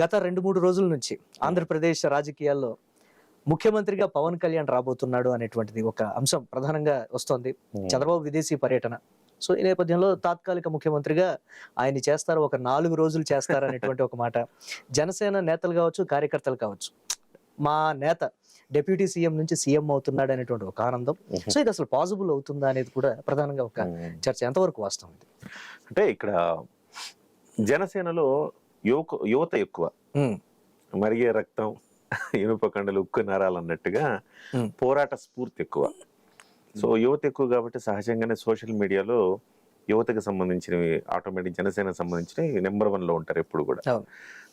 గత రెండు మూడు రోజుల నుంచి ఆంధ్రప్రదేశ్ రాజకీయాల్లో ముఖ్యమంత్రిగా పవన్ కళ్యాణ్ రాబోతున్నాడు అనేటువంటిది ఒక అంశం ప్రధానంగా వస్తోంది. చంద్రబాబు విదేశీ పర్యటన. సో ఈ నేపథ్యంలో తాత్కాలిక ముఖ్యమంత్రిగా ఆయన చేస్తారు ఒక నాలుగు రోజులు చేస్తారు అనేటువంటి ఒక మాట. జనసేన నేతలు కావచ్చు కార్యకర్తలు కావచ్చు. మా నేత డిప్యూటీ సీఎం నుంచి సీఎం అవుతున్నాడు అనేటువంటి ఒక ఆనందం. సో ఇది అసలు పాసిబుల్ అవుతుందా అనేది కూడా ప్రధానంగా ఒక చర్చ. ఎంతవరకు వాస్తవం ఇది? అంటే ఇక్కడ జనసేనలో యువక యువత ఎక్కువ మరిగే రక్తం ఇనుప కండలు ఉక్కు నరాలు అన్నట్టుగా. పోరాట స్ఫూర్తి ఎక్కువ సో యువత ఎక్కువ కాబట్టి సహజంగానే సోషల్ మీడియాలో యువతకు సంబంధించినవి ఆటోమేటిక్ జనసేనకు సంబంధించినవి నెంబర్ వన్లో ఉంటారు ఎప్పుడు కూడా.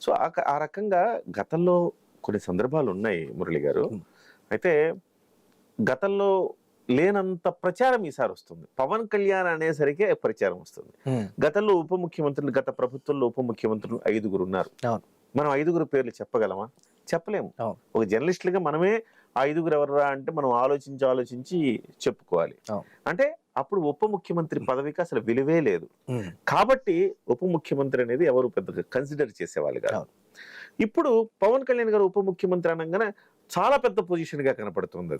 సో ఆ రకంగా గతంలో కొన్ని సందర్భాలు ఉన్నాయి మురళి గారు. అయితే గతంలో లేనంత ప్రచారం ఈసారి వస్తుంది. పవన్ కళ్యాణ్ అనేసరికే ప్రచారం వస్తుంది. గతంలో ఉప ముఖ్యమంత్రులు గత ప్రభుత్వంలో ఉప ముఖ్యమంత్రులు ఐదుగురు ఉన్నారు. మనం ఐదుగురు పేర్లు చెప్పగలమా? చెప్పలేము. ఒక జర్నలిస్టులుగా మనమే ఐదుగురు ఎవరా అంటే మనం ఆలోచించి ఆలోచించి చెప్పుకోవాలి. అంటే అప్పుడు ఉప ముఖ్యమంత్రి పదవికి అసలు విలువే లేదు. కాబట్టి ఉప ముఖ్యమంత్రి అనేది ఎవరు పెద్దగా కన్సిడర్ చేసేవాళ్ళు కాదు. ఇప్పుడు పవన్ కళ్యాణ్ గారు ఉప ముఖ్యమంత్రి అనగానే చాలా పెద్ద పొజిషన్గా కనపడుతుంది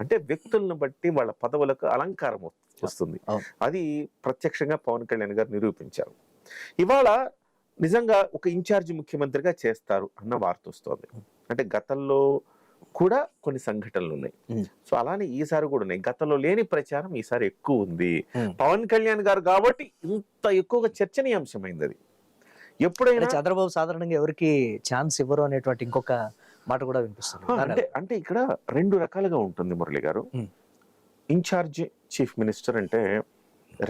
అంటే వ్యక్తులను బట్టి వాళ్ళ పదవులకు అలంకారం వస్తు- వస్తుంది. అది ప్రత్యక్షంగా పవన్ కళ్యాణ్ గారు నిరూపించారు. ఇవాళ నిజంగా ఒక ఇన్ఛార్జి ముఖ్యమంత్రిగా చేస్తారు అన్న వార్త వస్తోంది. అంటే గతంలో కూడా కొన్ని సంఘటనలు ఉన్నాయి. సో అలానే ఈసారి కూడా ఉన్నాయి. గతంలో లేని ప్రచారం ఈసారి ఎక్కువ ఉంది. పవన్ కళ్యాణ్ గారు కాబట్టి ఇంత ఎక్కువగా చర్చనీయాంశమైంది అది. ఎప్పుడైనా చంద్రబాబు సాధారణంగా ఎవరికి ఛాన్స్ ఇవ్వరు అనేటువంటి ఇంకొక మాట కూడా వినిపిస్తుంది. అంటే అంటే ఇక్కడ రెండు రకాలుగా ఉంటుంది మురళి గారు. ఇన్ఛార్జ్ చీఫ్ మినిస్టర్ అంటే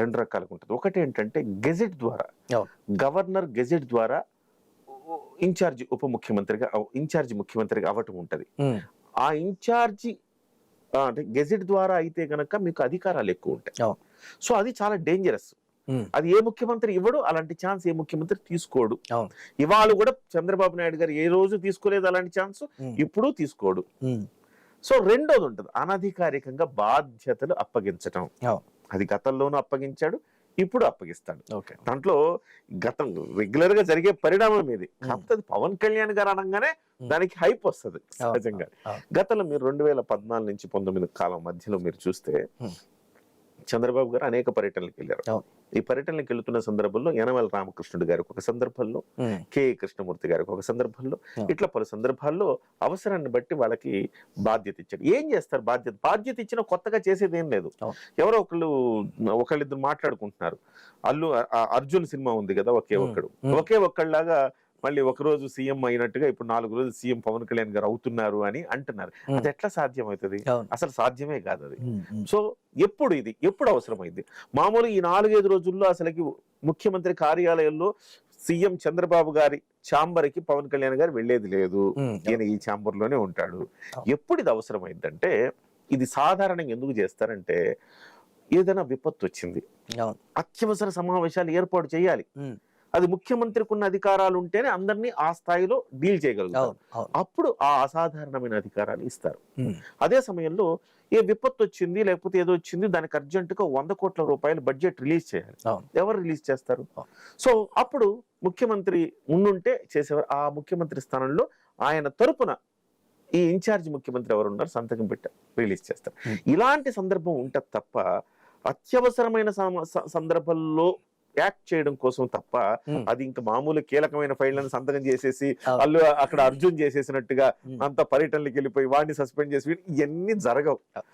రెండు రకాలుగా ఉంటుంది. ఒకటి ఏంటంటే గెజెట్ ద్వారా. గవర్నర్ గెజెట్ ద్వారా ఇన్ఛార్జ్ ఉప ముఖ్యమంత్రిగా ఇన్ఛార్జ్ ముఖ్యమంత్రిగా అవ్వటం ఉంటది. ఆ ఇన్ఛార్జి అంటే గెజెట్ ద్వారా అయితే గనక మీకు అధికారాలు ఎక్కువ ఉంటాయి. సో అది చాలా డేంజరస్ అది ఏ ముఖ్యమంత్రి ఇవ్వడు అలాంటి ఛాన్స్ ఏ ముఖ్యమంత్రి తీసుకోడు. ఇవాళ కూడా చంద్రబాబు నాయుడు గారు ఏ రోజు తీసుకోలేదు అలాంటి ఛాన్స్? ఇప్పుడు తీసుకోడు. సో రెండోది ఉంటుంది. అనధికారికంగా బాధ్యతలు అప్పగించటం. అది గతంలోనూ అప్పగించాడు ఇప్పుడు అప్పగిస్తాడు. ఓకే. దాంట్లో గతం రెగ్యులర్గా జరిగే పరిణామం ఇది కాకపోతే పవన్ కళ్యాణ్ గారు అనగానే. దానికి హైప్ వస్తుంది సహజంగా. గతంలో మీరు రెండు వేల పద్నాలుగు నుంచి పంతొమ్మిది కాలం మధ్యలో మీరు చూస్తే. చంద్రబాబు గారు అనేక పర్యటనలకు వెళ్ళారు. ఈ పర్యటనలకు వెళ్తున్న సందర్భంలో యనమల రామకృష్ణుడు గారికి ఒక సందర్భంలో కె కృష్ణమూర్తి గారికి ఒక సందర్భంలో. ఇట్లా పలు సందర్భాల్లో అవసరాన్ని బట్టి వాళ్ళకి బాధ్యత ఇచ్చాడు ఏం చేస్తారు బాధ్యత బాధ్యత ఇచ్చిన కొత్తగా చేసేది ఏం లేదు. ఎవరో ఒకళ్ళు ఒకళ్ళిద్దరు మాట్లాడుకుంటున్నారు అల్లు అర్జున్ సినిమా ఉంది కదా ఒకే. ఒక్కడు. ఒకే ఒక్కళ్ళలాగా మళ్ళీ ఒక రోజు సీఎం అయినట్టుగా ఇప్పుడు నాలుగు రోజులు సీఎం పవన్ కళ్యాణ్ గారు అవుతున్నారు అని అంటున్నారు. అది ఎట్లా సాధ్యం అవుతుంది అవును. అసలు సాధ్యమే కాదు అది. సో ఎప్పుడు ఇది? ఎప్పుడు అవసరమైంది? మామూలు ఈ నాలుగైదు రోజుల్లో అసలుకి ముఖ్యమంత్రి కార్యాలయంలో సీఎం చంద్రబాబు గారి ఛాంబర్కి పవన్ కళ్యాణ్ గారు వెళ్ళేది లేదు. ఈయన ఈ ఛాంబర్లోనే ఉంటాడు. ఎప్పుడు ఇది అవసరమైందంటే ఇది సాధారణంగా ఎందుకు చేస్తారంటే ఏదైనా విపత్తు వచ్చింది. అత్యవసర సమావేశాలు ఏర్పాటు చేయాలి. అది ముఖ్యమంత్రికి ఉన్న అధికారాలు ఉంటేనే అందరినీ ఆ స్థాయిలో డీల్ చేయగలుగుతారు. అప్పుడు ఆ అసాధారణమైన అధికారాలు ఇస్తారు. అదే సమయంలో ఏ విపత్తు వచ్చింది లేకపోతే ఏదో వచ్చింది దానికి అర్జెంటుగా వంద కోట్ల రూపాయలు బడ్జెట్ రిలీజ్ చేయాలి. ఎవరు రిలీజ్ చేస్తారు. సో అప్పుడు ముఖ్యమంత్రి ఉండుంటే చేసేవారు ఆ ముఖ్యమంత్రి స్థానంలో ఆయన తరపున ఈ ఇన్ఛార్జ్ ముఖ్యమంత్రి ఎవరు ఉన్నారు సంతకం పెట్టి రిలీజ్ చేస్తారు. ఇలాంటి సందర్భం ఉంటది తప్ప అత్యవసరమైన సందర్భంలో యాక్ట్ చేయడం కోసం తప్ప. అది ఇంకా మామూలు కీలకమైన ఫైళ్ళను సంతకం చేసేసి. వాళ్ళు అక్కడ అర్జున్ చేసేసినట్టుగా. అంత పర్యటనలకు వెళ్ళిపోయి వాడిని సస్పెండ్ చేసి ఇవన్నీ జరగవు